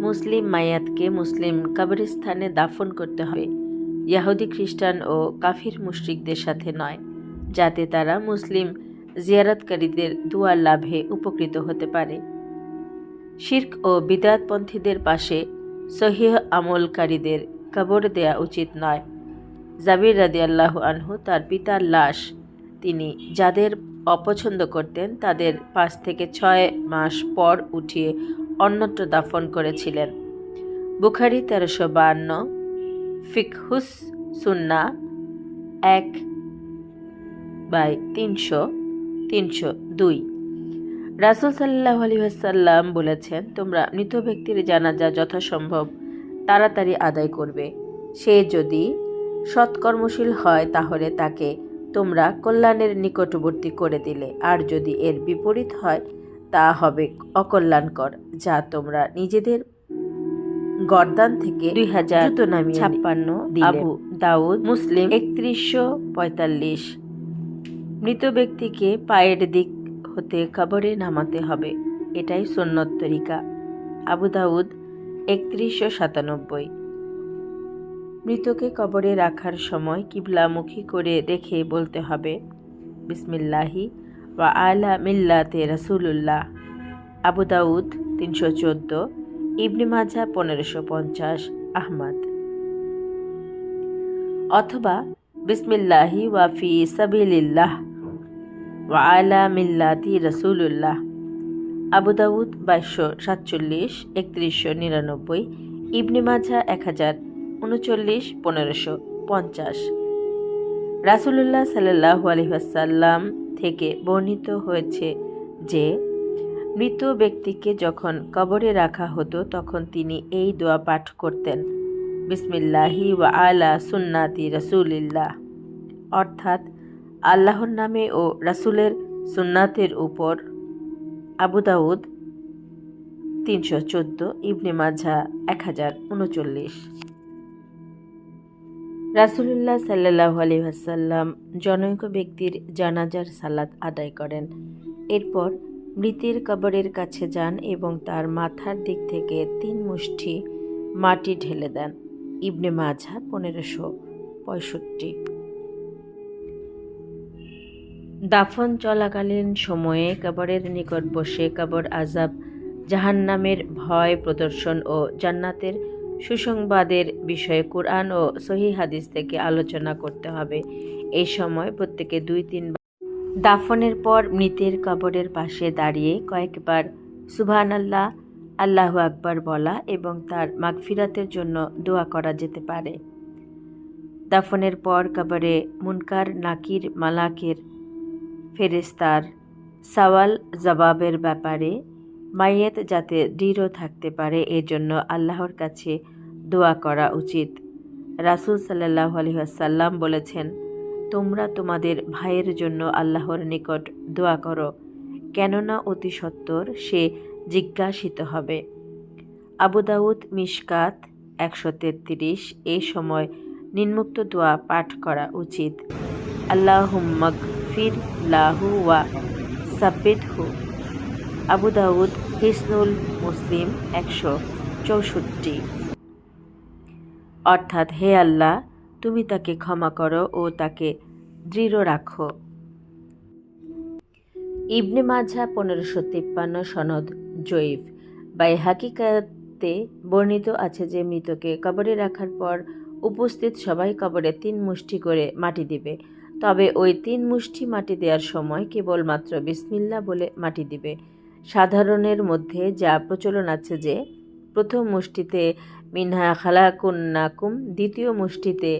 মুসলিম মায়াতকে মুসলিম কবরস্থানে দাফন করতে হবে। ইয়াহুদি খ্রিস্টান ও কাফির মুশরিকদের সাথে নয়, যাতে তারা মুসলিম জিয়ারতকারীদের দুয়ার লাভে উপকৃত হতে পারে। শির্ক ও বিদাতপন্থীদের পাশে সহিহ আমলকারীদের কবর দেয়া উচিত নয়। জাবির রাদি আল্লাহ আনহু তার পিতার লাশ তিনি যাদের অপছন্দ করতেন তাদের পাঁচ থেকে ছয় মাস পর উঠিয়ে অন্যত্র দাফন করেছিলেন। বুখারি তেরোশো বান্ন ফিকহুস সুন্না এক বাই তিনশো তিনশো দুই। রাসুল সাল্লাহ আলহিহাসাল্লাম বলেছেন, তোমরা মৃত ব্যক্তির জানাজা যথাসম্ভব তাড়াতাড়ি আদায় করবে। সে যদি সৎকর্মশীল হয়, তাহলে তাকে তোমরা কল্যাণের নিকটবর্তী করে দিলে। আর যদি এর বিপরীত হয় তা হবে অকল্যাণকর যা তোমরা নিজেদের গর্দান থেকে দুই হাজার ছাপ্পান্ন আবু দাউদ মুসলিম একত্রিশশো পঁয়তাল্লিশ। মৃত ব্যক্তিকে পায়ের দিক হতে কবরে নামাতে হবে এটাই সুন্নত তরিকা। আবু দাউদ একত্রিশশো সাতানব্বই। মৃতকে কবরে রাখার সময় কিবলামুখী করে রেখে বলতে হবে বিসমিল্লাহি ওয়া আলা মিল্লাতে রসুলুল্লাহ আবু দাউদ তিনশো চোদ্দ। ইবনে মাজা পনেরোশো পঞ্চাশ। আহমদ। অথবা, বিসমিল্লাহি ওয়াফি সাবিলিল্লাহ, ওয়া আলা মিল্লাতি রসুলুল্লাহ। আবু দাউদ, বাইশশো সাতচল্লিশ, একত্রিশশো নিরানব্বই। ইবনে মাজা এক হাজার উনচল্লিশ, পনেরোশো পঞ্চাশ। রাসুলুল্লাহ সাল্লাহ আলহাসাল্লাম থেকে বর্ণিত হয়েছে যে, মৃত ব্যক্তিকে যখন কবরে রাখা হতো, তখন তিনি এই দোয়া পাঠ করতেন, বিসমিল্লাহি ওয়া আলা সুন্নাতি রসুলিল্লাহ। অর্থাৎ, আল্লাহর নামে ও রাসুলের সুন্নাতের উপর আবু দাউদ তিনশো চোদ্দ, ইবনে মাঝা এক হাজার উনচল্লিশ। রাসুলুল্লাহ সাল্লাহ আলহাসাল্লাম জনৈক ব্যক্তির জানাজার সালাত আদায় করেন। এরপর মৃতের কবরের কাছে যান এবং তার মাথার দিক থেকে তিন মুষ্টি মাটি ঢেলে দেন। ইবনে মাঝা পনেরোশো পঁয়ষট্টি। দাফন চলাকালীন সময়ে কবরের নিকট বসে কবর আজাব জাহান্নামের ভয় প্রদর্শন ও জান্নাতের সুসংবাদের বিষয়ে কোরআন ও সহি হাদিস থেকে আলোচনা করতে হবে। এই সময় প্রত্যেকে দুই, তিন দাফনের পর মৃতের কবরের পাশে দাঁড়িয়ে কয়েকবার সুবহান আল্লাহ আল্লাহ আকবার বলা এবং তার মাগফিরাতের জন্য দোয়া করা যেতে পারে। দাফনের পর কবরে মুনকার, নাকির, মালাকের ফেরেস্তার সওয়াল জবাবের ব্যাপারে মাইয়েত যাতে দৃঢ় থাকতে পারে, এজন্য আল্লাহর কাছে দোয়া করা উচিত। রাসুল সাল্লাহ আলহিহাসাল্লাম বলেছেন, তোমরা তোমাদের ভাইয়ের জন্য আল্লাহর নিকট দোয়া করো, কেননা অতি সত্বর সে জিজ্ঞাসিত হবে। আবু দাউদ মিশকাত একশো তেত্রিশ এই সময় নিম্মুক্ত দোয়া পাঠ করা উচিত। আল্লাহ ফির লাহু ওয়া সাব্বিদ হু আবু দাউদ হিসনুল মুসলিম একশো চৌষট্টি। অর্থাৎ, হে আল্লাহ, তুমি তাকে ক্ষমা করো ও তাকে দৃঢ় রাখো। ইবনে মাঝা পনেরোশো তিপ্পান্ন সনদ জৈব বাই হাকিকাতে বর্ণিত আছে যে, মৃতকে কবরে রাখার পর উপস্থিত সবাই কবরে তিন মুষ্টি করে মাটি দিবে। তবে ওই তিন মুষ্টি মাটি দেওয়ার সময় কেবলমাত্র বিসমিল্লা বলে মাটি দিবে। সাধারণের মধ্যে যা প্রচলন আছে যে, প্রথম মুষ্টিতে মিনহা খালাকুন নাকুম দ্বিতীয় মুষ্টিতে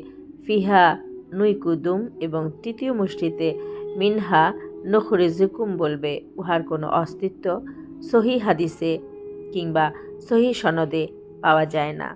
ফিহা নুইকুদুম এবং তৃতীয় মুষ্টিতে মিনহা নখরেজুকুম বলবে, উহার কোনো অস্তিত্ব সহি হাদিসে কিংবা সহি সনদে পাওয়া যায় না।